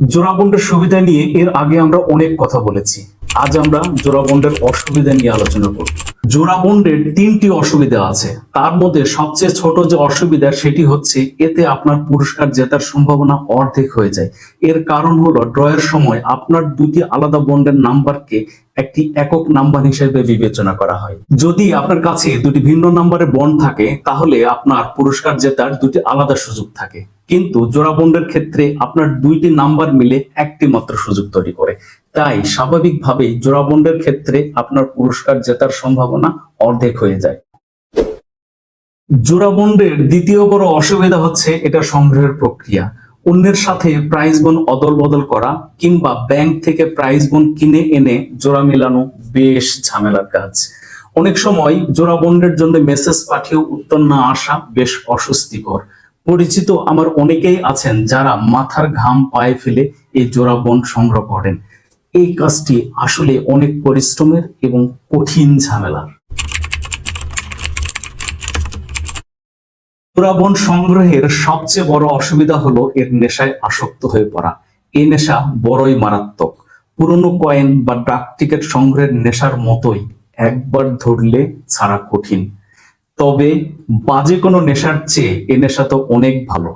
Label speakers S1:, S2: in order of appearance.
S1: জোড়াবন্ডের সুবিধা নিয়ে এর আগে আমরা অনেক কথা বলেছি। আজ আমরা জোড়াবন্ডের অসুবিধা নিয়ে আলোচনা করব। জোড়াবন্ডের তিনটি অসুবিধা আছে। তার মধ্যে সবচেয়ে ছোট যে অসুবিধা সেটি হচ্ছে এতে আপনার পুরস্কার জেতার সম্ভাবনা অর্ধেক হয়ে যায়। এর কারণ হলো ড্রয়ের সময় আপনার দুটি আলাদা বন্ডের নাম্বারকে একটি একক নাম্বার হিসেবে বিবেচনা করা হয়। যদি আপনার কাছে দুটি ভিন্ন নাম্বারের বন্ড থাকে, তাহলে আপনার পুরস্কার জেতার দুটি আলাদা সুযোগ থাকে। কিন্তু জোড়া বন্ডের ক্ষেত্রে আপনার দুইটি নাম্বার মিলে একটি মাত্র সুযোগ তৈরি করে। তাই স্বাভাবিকভাবে জোড়া বন্ডের ক্ষেত্রে আপনার পুরস্কার জেতার সম্ভাবনা অর্ধেক হয়ে যায়। জোড়া বন্ডের দ্বিতীয় বড় অসুবিধা হচ্ছে এটা সংগ্রহের প্রক্রিয়া। অন্যের সাথে প্রাইজ বোন অদল বদল করা কিংবা ব্যাংক থেকে প্রাইজ বোন কিনে এনে জোড়া মেলানো বেশ ঝামেলার কাজ। অনেক সময় জোড়া বন্ডের জন্য মেসেজ পাঠিয়েও উত্তর না আসা বেশ অস্বস্তিকর। পরিচিত আমার অনেকেই আছেন যারা মাথার ঘাম পায়ে ফেলে এই জোড়া বন্ড সংগ্রহ করেন। এই কাজটি আসলে অনেক পরিশ্রমের এবং কঠিন ঝামেলার। জোড়াবন সংগ্রহের সবচেয়ে বড় অসুবিধা হলো এর নেশায় আসক্ত হয়ে পড়া। এই নেশা বড়ই মারাত্মক। পুরনো কয়েন বা ডাক টিকিট সংগ্রহের নেশার মতোই একবার ধরলে ছাড়া কঠিন। তবে বাজে কোনো নেশার চেয়ে এ নেশা তো অনেক ভালো।